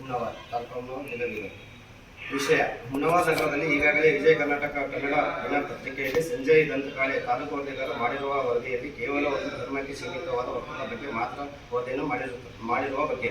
ಹುಮ್ನಾಬಾದ್ ಕಾರ್ಯಕ್ರಮ ಜಿಲ್ಲೆಯಲ್ಲಿದೆ ವಿಷಯ ಹುಮ್ನಾಬಾದ್ ನಗರದಲ್ಲಿ ಈಗಾಗಲೇ ವಿಜಯ ಕರ್ನಾಟಕ ಕನ್ನಡ ದಿನಪತ್ರಿಕೆಯಲ್ಲಿ ಸಂಜಯ್ ದಂತಕಾಳೆ ತಾಲೂಕು ವರದಿಗಾರ ಮಾಡಿರುವ ವರದಿಯಲ್ಲಿ ಕೇವಲ ಒಂದು ಧರ್ಮಕ್ಕೆ ಸೀಮಿತವಾದ ಒಪ್ಪಂದ ಬಗ್ಗೆ ಮಾತ್ರ ವರದಿಯನ್ನು ಮಾಡಿರು ಮಾಡಿರುವ ಬಗ್ಗೆ.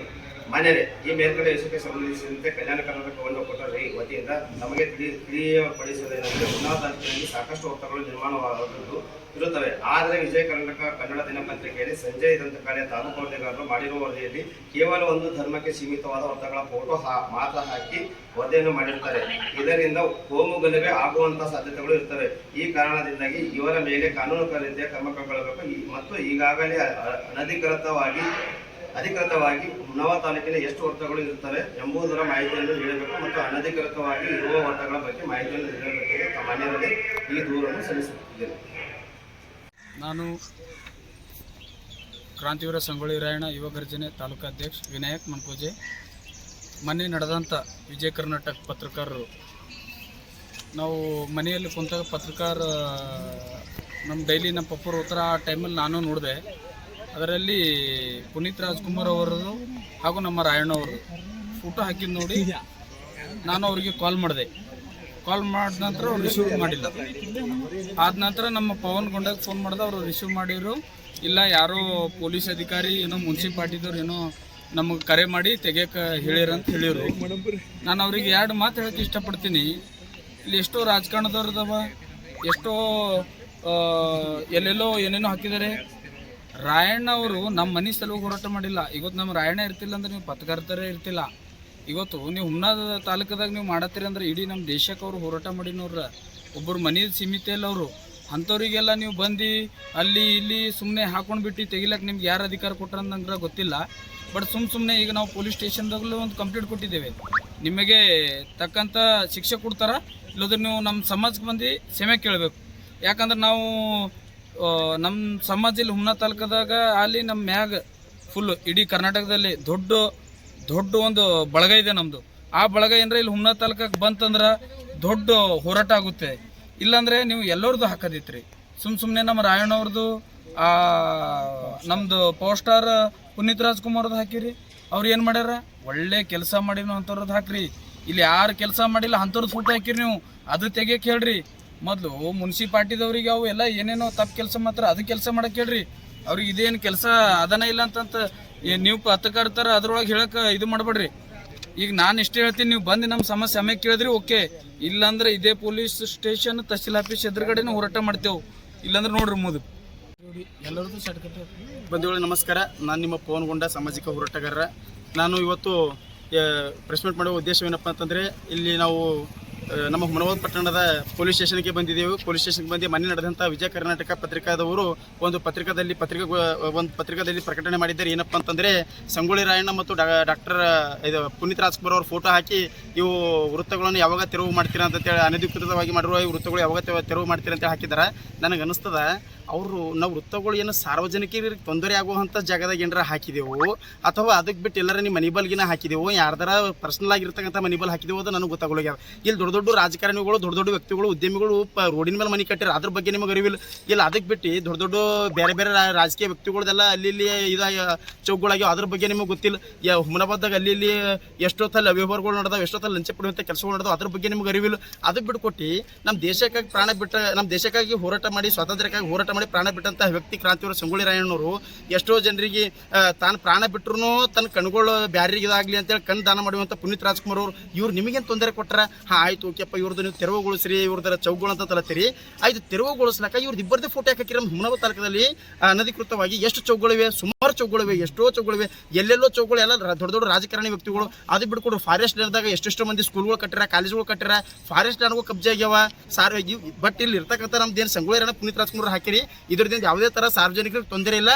ಮಾನ್ಯರೇ, ಈ ಮೇಲ್ಕಡೆ ವಿಷಯಕ್ಕೆ ಸಂಬಂಧಿಸಿದಂತೆ ಕಲ್ಯಾಣ ಕರ್ನಾಟಕವನ್ನು ಕೊಟ್ಟರೆ ಈ ವತಿಯಿಂದ ನಮಗೆ ತಿಳಿ ತಿಳಿಯಪಡಿಸುವುದೇನೆಂದರೆ ಉನ್ನತ ಹಂತದಲ್ಲಿ ಸಾಕಷ್ಟು ಒತ್ತಡಗಳು ನಿರ್ಮಾಣವಾದದ್ದು ಇರುತ್ತವೆ. ಆದರೆ ವಿಜಯ ಕರ್ನಾಟಕ ಕನ್ನಡ ದಿನಪತ್ರಿಕೆಯಲ್ಲಿ ಸಂಜಯ್ ಕಡೆ ತಾಲೂಕು ವರದಿಗಾರರು ಮಾಡಿರುವ ವರದಿಯಲ್ಲಿ ಕೇವಲ ಒಂದು ಧರ್ಮಕ್ಕೆ ಸೀಮಿತವಾದ ವರ್ತಗಳ ಫೋಟೋ ಮಾತ್ರ ಹಾಕಿ ವರದಿಯನ್ನು ಮಾಡಿರ್ತಾರೆ. ಇದರಿಂದ ಕೋಮು ಗಲಭೆ ಆಗುವಂತಹ ಸಾಧ್ಯತೆಗಳು ಇರ್ತವೆ. ಈ ಕಾರಣದಿಂದಾಗಿ ಇವರ ಮೇಲೆ ಕಾನೂನು ರೀತಿಯ ಕ್ರಮ ಕೈಗೊಳ್ಳಬೇಕು. ಮತ್ತು ಈಗಾಗಲೇ ಅನಧಿಕೃತವಾಗಿ ಅಧಿಕೃತವಾಗಿ ನವ ತಾಲೂಕಿನ ಎಷ್ಟು ವರ್ತಗಳು ಇರುತ್ತವೆ ಎಂಬುದರ ಮಾಹಿತಿಯನ್ನು ನೀಡಬೇಕು ಮತ್ತು ಅನಧಿಕೃತವಾಗಿ ಇರುವ ವರ್ತಗಳ ಬಗ್ಗೆ ಮಾಹಿತಿಯನ್ನು ನೀಡಬೇಕೆಂದು ಸಾಮಾನ್ಯರಲ್ಲಿ ಈ ದೂರನ್ನು ಸಲ್ಲಿಸುತ್ತಿದ್ದೇನೆ. ನಾನು ಕ್ರಾಂತಿವೀರ ಸಂಗೊಳ್ಳಿ ರಾಯಣ್ಣ ಯುವ ಗರ್ಜನೆ ತಾಲೂಕಾಧ್ಯಕ್ಷ ವಿನಾಯಕ್ ಮಣ್ಪೂಜೆ ಮನೆ ನಡೆದಂಥ ವಿಜಯ ಕರ್ನಾಟಕ ಪತ್ರಕಾರರು. ನಾವು ಮನೆಯಲ್ಲಿ ಕುಂತಾಗ ಪತ್ರಕಾರ ನಮ್ಮ ಡೈಲಿ ನಮ್ಮ ಪಪ್ಪರು ಉತ್ತರ ಆ ಟೈಮಲ್ಲಿ ನಾನು ನೋಡಿದೆ. ಅದರಲ್ಲಿ ಪುನೀತ್ ರಾಜ್ಕುಮಾರ್ ಅವರದು ಹಾಗೂ ನಮ್ಮ ರಾಯಣ್ಣ ಅವರು ಫೋಟೋ ಹಾಕಿದ್ದು ನೋಡಿ ನಾನು ಅವರಿಗೆ ಕಾಲ್ ಮಾಡಿದೆ. ಕಾಲ್ ಮಾಡಿದ ನಂತರ ಅವ್ರು ರಿಸೀವ್ ಮಾಡಿಲ್ಲ. ಆದ ನಂತರ ನಮ್ಮ ಪವನ್ ಗೊಂಡಾಗ ಫೋನ್ ಮಾಡಿದ, ಅವರು ರಿಸೀವ್ ಮಾಡಿದ್ರು. ಇಲ್ಲ, ಯಾರೋ ಪೊಲೀಸ್ ಅಧಿಕಾರಿ, ಏನೋ ಮುನ್ಸಿಪಾಲ್ಟಿದವ್ರು ಏನೋ ನಮಗೆ ಕರೆ ಮಾಡಿ ತೆಗಿಯಕ್ಕೆ ಹೇಳಿರ ಅಂತ ಹೇಳಿರು ನಾನು ಅವ್ರಿಗೆ ಎರಡು ಮಾತು ಹೇಳಕ್ಕೆ ಇಷ್ಟಪಡ್ತೀನಿ. ಇಲ್ಲಿ ಎಷ್ಟೋ ರಾಜಕಾರಣದವ್ರದವ ಎಷ್ಟೋ ಎಲ್ಲೆಲ್ಲೋ ಏನೇನೋ ಹಾಕಿದ್ದಾರೆ ರಾಯಣ್ಣ ಅವರು ನಮ್ಮ ಮನೆ ಸಲುವಾಗಿ ಹೋರಾಟ ಮಾಡಿಲ್ಲ. ಇವತ್ತು ನಮ್ಮ ರಾಯಣ್ಣ ಇರ್ತಿಲ್ಲ ಅಂದ್ರೆ ನೀವು ಪತ್ರಕರ್ತರೇ ಇರ್ತಿಲ್ಲ. ಇವತ್ತು ನೀವು ಹುಮ್ನಾದ ತಾಲೂಕದಾಗ ನೀವು ಮಾಡತ್ತೀರಿ ಅಂದ್ರೆ ಇಡೀ ನಮ್ಮ ದೇಶಕ್ಕೆ ಅವರು ಹೋರಾಟ ಮಾಡಿನವ್ರ. ಒಬ್ಬರು ಮನೆ ಸೀಮಿತ ಇಲ್ಲ ಅವರು. ಅಂಥವರಿಗೆಲ್ಲ ನೀವು ಬಂದು ಅಲ್ಲಿ ಇಲ್ಲಿ ಸುಮ್ಮನೆ ಹಾಕೊಂಡು ಬಿಟ್ಟು ತೆಗಿಲಕ್ಕೆ ನಿಮ್ಗೆ ಯಾರು ಅಧಿಕಾರ ಕೊಟ್ರ ನಂಗೆ ಗೊತ್ತಿಲ್ಲ. ಬಟ್ ಸುಮ್ಮ ಸುಮ್ಮನೆ ಈಗ ನಾವು ಪೊಲೀಸ್ ಸ್ಟೇಷನ್ದಾಗಲೂ ಒಂದು ಕಂಪ್ಲೇಂಟ್ ಕೊಟ್ಟಿದ್ದೇವೆ. ನಿಮಗೆ ತಕ್ಕಂಥ ಶಿಕ್ಷೆ ಕೊಡ್ತಾರ? ಇಲ್ಲದ್ರೆ ನೀವು ನಮ್ಮ ಸಮಾಜಕ್ಕೆ ಬಂದು ಕ್ಷಮೆ ಕೇಳಬೇಕು. ಯಾಕಂದ್ರೆ ನಾವು ನಮ್ಮ ಸಮಾಜದಲ್ಲಿ ಹುಮ್ನಾ ತಾಲೂಕದಾಗ ಅಲ್ಲಿ ನಮ್ಮ ಮ್ಯಾಗ ಫುಲ್ ಇಡೀ ಕರ್ನಾಟಕದಲ್ಲಿ ದೊಡ್ಡ ದೊಡ್ಡ ಒಂದು ಬಳಗ ಇದೆ ನಮ್ಮದು ಆ ಬಳಗ ಏನರ ಇಲ್ಲಿ ಹುಮ್ನಾ ತಾಲೂಕಕ್ಕೆ ಬಂತಂದ್ರೆ ದೊಡ್ಡ ಹೋರಾಟ ಆಗುತ್ತೆ. ಇಲ್ಲಾಂದರೆ ನೀವು ಎಲ್ಲರದ್ದು ಹಾಕೋದಿತ್ರಿ. ಸುಮ್ ಸುಮ್ಮನೆ ನಮ್ಮ ರಾಯಣ್ಣವ್ರದ್ದು ನಮ್ಮದು ಪವರ್ ಸ್ಟಾರ್ ಪುನೀತ್ ರಾಜ್ಕುಮಾರ್ದು ಹಾಕಿರಿ. ಅವ್ರು ಏನು ಮಾಡ್ಯಾರ? ಒಳ್ಳೆ ಕೆಲಸ ಮಾಡಿನೋ ಅಂಥವ್ರದ್ದು ಹಾಕ್ರಿ. ಇಲ್ಲಿ ಯಾರು ಕೆಲಸ ಮಾಡಿಲ್ಲ ಅಂಥವ್ರದ್ದು ಫೋಟೋ ಹಾಕಿರಿ ನೀವು. ಅದು ತೆಗಿಯಕ್ಕೆ ಹೇಳ್ರಿ. ಮೊದಲು ಮುನ್ಸಿಪಾಲ್ಟಿದವ್ರಿಗೆ ಅವು ಎಲ್ಲ ಏನೇನೋ ತಪ್ಪು ಕೆಲಸ ಮಾತ್ರ ಅದು ಕೆಲಸ ಮಾಡಕ್ಕೆ ಹೇಳ್ರಿ. ಅವ್ರಿಗೆ ಇದೇನು ಕೆಲಸ ಅದನ ಇಲ್ಲ ಅಂತಂತ ನೀವು ಪತ್ರಕರ್ತರ ಅದ್ರೊಳಗೆ ಹೇಳಕ್ಕೆ ಇದು ಮಾಡಬೇಡ್ರಿ. ಈಗ ನಾನು ಇಷ್ಟೇ ಹೇಳ್ತೀನಿ ನೀವು ಬಂದು ನಮ್ಮ ಸಮಸ್ಯೆ ಸಮಯ ಕೇಳಿದ್ರಿ ಓಕೆ. ಇಲ್ಲಾಂದ್ರೆ ಇದೇ ಪೊಲೀಸ್ ಸ್ಟೇಷನ್ ತಹಸೀಲ್ ಆಫೀಸ್ ಎದುರುಗಡೆನೂ ಹೋರಾಟ ಮಾಡ್ತೇವೆ. ಇಲ್ಲಾಂದ್ರೆ ನೋಡ್ರಿ ಮುದು. ಎಲ್ಲರದ್ದು ಬಂಧುಗಳು ನಮಸ್ಕಾರ. ನಾನು ನಿಮ್ಮ ಪವನ್ ಗೊಂಡ ಸಾಮಾಜಿಕ ಹೋರಾಟಗಾರ ನಾನು ಇವತ್ತು ಪ್ರೆಸ್ ಮೀಟ್ ಮಾಡುವ ಉದ್ದೇಶವೇನಪ್ಪ ಅಂತಂದರೆ ಇಲ್ಲಿ ನಾವು ನಮ್ಮ ಹುಮನಾಬಾದ್ ಪಟ್ಟಣದ ಪೊಲೀಸ್ ಸ್ಟೇಷನ್ಗೆ ಬಂದಿದ್ದೆವು. ಪೊಲೀಸ್ ಸ್ಟೇಷನ್ಗೆ ಬಂದು ಮನೆ ನಡೆದಂಥ ವಿಜಯ ಕರ್ನಾಟಕ ಪತ್ರಿಕಾದವರು ಒಂದು ಪತ್ರಿಕಾದಲ್ಲಿ ಪತ್ರಿಕೆ ಒಂದು ಪತ್ರಿಕಾದಲ್ಲಿ ಪ್ರಕಟಣೆ ಮಾಡಿದ್ದಾರೆ. ಏನಪ್ಪ ಅಂತಂದರೆ ಸಂಗೊಳ್ಳಿ ರಾಯಣ್ಣ ಮತ್ತು ಡಾಕ್ಟರ್, ಇದು ಪುನೀತ್ ರಾಜ್ಕುಮಾರ್ ಅವ್ರ ಫೋಟೋ ಹಾಕಿ ಇವು ವೃತ್ತಗಳನ್ನು ಯಾವಾಗ ತೆರವು ಮಾಡ್ತೀರಾ ಅಂತೇಳಿ ಅನಧಿಕೃತವಾಗಿ ಮಾಡಿರುವ ಈ ವೃತ್ತಗಳು ಯಾವಾಗ ತೆರವು ಮಾಡ್ತೀರಾ ಅಂತ ಹಾಕಿದ್ದಾರೆ ನನಗೆ ಅನಿಸ್ತದ ಅವರು ನಾವು ವೃತ್ತಗಳು ಏನು ಸಾರ್ವಜನಿಕರಿಗೆ ತೊಂದರೆ ಆಗುವಂಥ ಜಾಗದಾಗ ಏನಾರ ಹಾಕಿದೆವು ಅಥವಾ ಅದಕ್ಕೆ ಬಿಟ್ಟು ಎಲ್ಲರ ನಿಮ್ಮ ಮನಿಬಲ್ಗಿನ ಹಾಕಿದೆವು. ಯಾರ್ದಾರ ಪರ್ಸ್ನಲ್ ಆಗಿರ್ತಕ್ಕಂಥ ಮನಿಬಲ್ ಹಾಕಿದೆವು ಅದು ನನಗೆ ಗೊತ್ತಾಗೋಗ್ಯಾವ ಇಲ್ಲಿ ದೊಡ್ಡ ದೊಡ್ಡ ರಾಜಕಾರಣಿಗಳು, ದೊಡ್ಡ ದೊಡ್ಡ ವ್ಯಕ್ತಿಗಳು, ಉದ್ಯಮಿಗಳು ರೋಡಿನ ಮೇಲೆ ಮನೆ ಕಟ್ಟಿರ ಅದ್ರ ಬಗ್ಗೆ ನಿಮಗೆ ಅರಿವಿಲ್ಲ. ಇಲ್ಲ, ಅದಕ್ಕೆ ಬಿಟ್ಟು ದೊಡ್ಡ ದೊಡ್ಡ ಬೇರೆ ಬೇರೆ ರಾಜಕೀಯ ವ್ಯಕ್ತಿಗಳದೆಲ್ಲ ಅಲ್ಲಿ ಇಲ್ಲಿ ಇದಾಗ ಅದ್ರ ಬಗ್ಗೆ ನಿಮಗೆ ಗೊತ್ತಿಲ್ಲ. ಯಾ ಹುಮನಾಬಾದ್ದಾಗ ಅಲ್ಲಿ ಇಲ್ಲಿ ಎಷ್ಟೊತ್ತಲ್ಲಿ ಅವ್ಯವಹಾರಗಳು ನಡೆದಾವ, ಎಷ್ಟೊತ್ತಲ್ಲಿ ಲಂಚ ಪಡೆಯುವಂಥ ಕೆಲಸಗಳು ನಡೆದಾವ, ಅದ್ರ ಬಗ್ಗೆ ನಿಮಗೆ ಅರಿವಿಲ್ಲ. ಅದಕ್ಕೆ ಬಿಟ್ಕೊಟ್ಟು ನಮ್ಮ ದೇಶಕ್ಕಾಗಿ ಪ್ರಾಣ ಬಿಟ್ಟ ನಮ್ಮ ದೇಶಕ್ಕಾಗಿ ಹೋರಾಟ ಮಾಡಿ, ಸ್ವಾತಂತ್ರ್ಯಕ್ಕಾಗಿ ಹೋರಾಟ ಮಾಡಿ ಪ್ರಾಣ ಬಿಟ್ಟಂಥ ವ್ಯಕ್ತಿ ಕ್ರಾಂತಿಯವರು ಸಂಗೊಳ್ಳಿ ರಾಯಣ್ಣವರು ಎಷ್ಟೋ ಜನರಿಗೆ ತಾನು ಪ್ರಾಣ ಬಿಟ್ಟರು ತನ್ನ ಕಣ್ಗಳು ಬ್ಯಾರಿಗೆ ಇದಾಗಲಿ ಅಂತೇಳಿ ಕಣ್ಣು ದಾನ ಮಾಡುವಂಥ ಪುನೀತ್ ರಾಜ್ಕುಮಾರ್ ಅವರು ಇವ್ರು ನಿಮಗೇನು ತೊಂದರೆ ಕೊಟ್ಟರೆ ಹಾಂ, ಆಯ್ತು ಓಕೆಪ್ಪ ಇವ್ರದ್ದು ನೀವು ತೆರವುಗೊಳಿಸ್ರಿ ಇವ್ರದರ ಚೌಕಗಳು ಅಂತ ತಲತ್ತೀರಿ ಆಯ್ತು ತೆರವುಗೊಳಿಸ್ಲಾಕ ಇವ್ರದ್ದು ಇಬ್ಬರದೇ ಫೋಟೋ ಹಾಕಿರಿ ನಮ್ಮ ಹುಮನಾಬಾದ್ ತಾಲೂಕದಲ್ಲಿ ಅನಧಿಕೃತವಾಗಿ ಎಷ್ಟು ಚೌಗಳಿವೆ, ಸುಮಾರು ಚೌಗಳಿವೆ, ಎಷ್ಟೋ ಚೌಗಳಿವೆ, ಎಲ್ಲೆಲ್ಲೋ ಚೌಗಳು, ಎಲ್ಲ ದೊಡ್ಡ ದೊಡ್ಡ ರಾಜಕಾರಣಿ ವ್ಯಕ್ತಿಗಳು ಅದು ಬಿಟ್ಕೊಡು ಫಾರೆಸ್ಟ್ ಲ್ಯಾಂಡ್ದಾಗ ಎಷ್ಟೆಷ್ಟು ಮಂದಿ ಸ್ಕೂಲ್ಗಳು ಕಟ್ಟಿರ, ಕಾಲೇಜ್ಗಳು ಕಟ್ಟಿರ ಫಾರೆಸ್ಟ್ ಲ್ಯಾಂಡ್ಗೂ ಕಬ್ಜೆ ಆಗ್ಯಾವ. ಸಾರ್ ಬಟ್ ಇಲ್ಲಿ ಇರ್ತಕ್ಕಂಥ ನಮ್ದು ಏನು ಸಂಗೊಳ್ಳಿ ಪುನೀತ್ ರಾಜ್ಕುಮಾರ್ ಹಾಕಿರಿ ಇದರಿಂದ ಯಾವುದೇ ಥರ ಸಾರ್ವಜನಿಕರಿಗೆ ತೊಂದರೆ ಇಲ್ಲ.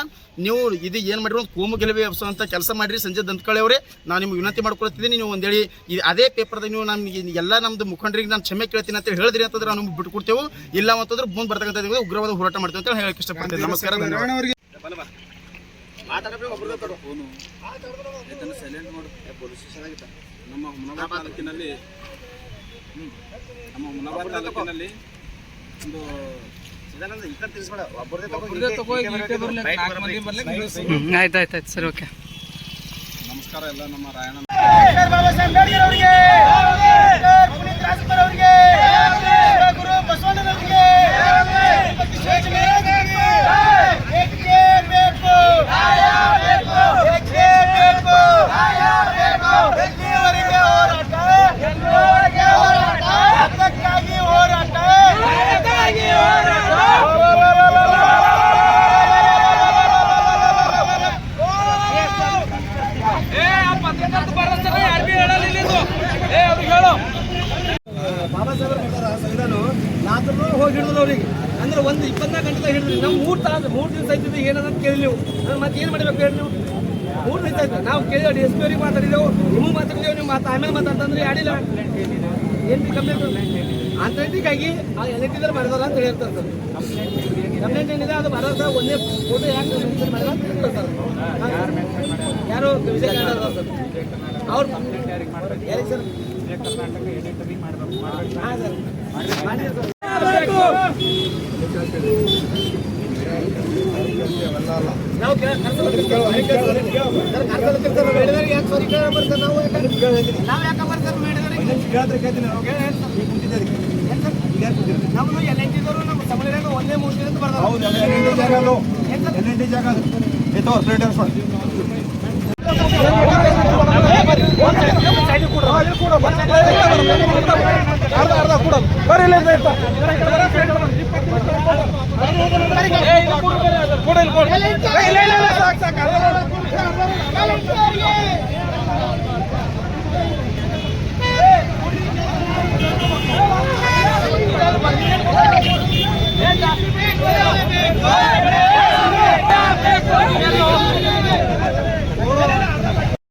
ನೀವು ಇದು ಏನು ಮಾಡಿರೋ ಒಂದು ಕೋಮು ಗೆಲುವೆ ಅಂತ ಕೆಲಸ ಮಾಡಿರಿ ಸಂಜೆ ದಂತ್ಕಳೆ ನಾನು ನಿಮ್ಗೆ ವಿನಂತಿ ಮಾಡ್ಕೊಳ್ತಿದ್ದೀನಿ, ನೀವು ಒಂದೇಳಿ ಅದೇ ಪೇಪರ್ದಾಗ ನೀವು ನಮಗೆ ಎಲ್ಲ ನಮ್ದು ಮುಖಂಡರಿಗೆ ನಾನು ಕ್ಷಮೆ ಕೇಳ್ತೀನಿ ಅಂತ ಹೇಳಿದ್ರಿ ಅಂತಂದ್ರೆ ನಾವು ನಿಮ್ಗೆ ಬಿಟ್ಕೊಡ್ತೇವೆ ಇಲ್ಲ ಅಂತಂದ್ರೆ ಮುಂದೆ ಬರ್ತಕ್ಕಂಥ ಉಗ್ರವಾದ ಹೋರಾಟ ಮಾಡ್ತೇವೆ ಅಂತ ಹೇಳಕ್ಕೆ ಇಷ್ಟಪಡ್ತೀನಿ ನಮಸ್ಕಾರ ಧನ್ಯವಾದ ಫೋನು ಇದನ್ನು ಸೈಲೆಂಟ್ ಮಾಡು ನಮ್ಮ ಹುಮನಾಬಾದ್ ತಾಲೂಕಿನಲ್ಲಿ ಹ್ಮ್. ನಮ್ಮ ಹುಮನಾಬಾದ್ ತಾಲೂಕಿನಲ್ಲಿ ಒಂದು ಒಬ್ಬರದೇ ತಗೋ, ಈಗ ಈಟೆ ಬರ್ಲಿಕ್ಕೆ, ನಾಲ್ಕು ಮಂದಿ ಬರ್ಲಿಕ್ಕೆ ನಿಲ್ಲಿಸು. ಆಯ್ತು ಆಯ್ತು ಆಯ್ತು ಸರಿ ಓಕೆ ನಮಸ್ಕಾರ ಎಲ್ಲ ನಮ್ಮ ರಾಯಣ್ಣ ಬಾಬಾ ಹೋಗಿ ಹಿಡಿದ್ರು ಅವ್ರಿಗೆ ಅಂದ್ರೆ ಒಂದು ಇಪ್ಪತ್ನಾಲ್ಕು ಗಂಟೆ ಹಿಡಿದ್ರಿ ನಾವು ಮೂರು ತಾಸು ಮೂರು ದಿವಸ ಆಯ್ತಿದ್ದು ಏನಂತ ಕೇಳಿ ನೀವು ಮತ್ತೆ ಏನು ಮಾಡಬೇಕು ಹೇಳಿ ನೀವು ಮೂರು ದಿವಸ ಆಯ್ತು, ನಾವು ಕೇಳಿ ಎಸ್ ಪಿ ಅವ್ರಿಗೆ ಮಾತಾಡಿದೆವು ನಿಮಗೆ ಮಾತಾಡಿದೆವು ನೀವು ಮಾತು ಆಮೇಲೆ ಮಾತಾಡ್ತಂದ್ರೆ ಆಡಿಲ್ಲ ಏನು ಕಂಪ್ಲೇಂಟ್ ಅಂತಟಿಗಾಗಿ ಆ ಎಲ್ ಟಿದಲ್ಲಿ ಮಾಡಿದಾರ ಅಂತ ಹೇಳ್ತಾರೆ ಸರ್. ಕಂಪ್ಲೇಂಟ್ ಏನಿದೆ ಅದು ಬರೋದ ಒಂದೇ ಫೋಟೋ ಯಾಕೆ ಮಾಡಿದ ಅಂತ ಸರ್. ಯಾರು ವಿಜಯ ಕನ್ನಡ ಸರ್. ಅವ್ರು ಯಾರಿಗೆ ಮಾಡ್ಬೇಕು ಯಾರಿಗೆ ಸರ್. ಮಾಡಿದ್ರು ಸರ್. ನಾವು ಕೇ- ಸರ್, ಕರ್ಸಲ್ಲ ಸರ್, ನಾವು ಯಾಕೆ ಬರ್ತಾರೆ ನಾವು ಯಾಕೆ? ನಾವು ಯಾಕೆ ಬರ್ತಾರೆ ಬೇಡದವ್ರಿಗೆ? ಏನ್ ಸರ್? ನಮ್ದು ಎಲ್ ಎನ್ ಟಿದವರು ನಮ್ಮ ಸಮುದಾಯದಾಗ ಒಂದೇ ಮೂರ್ತಿ ಅಂತ ಬರ್ತಾರೆ ಕೊಡಲಿ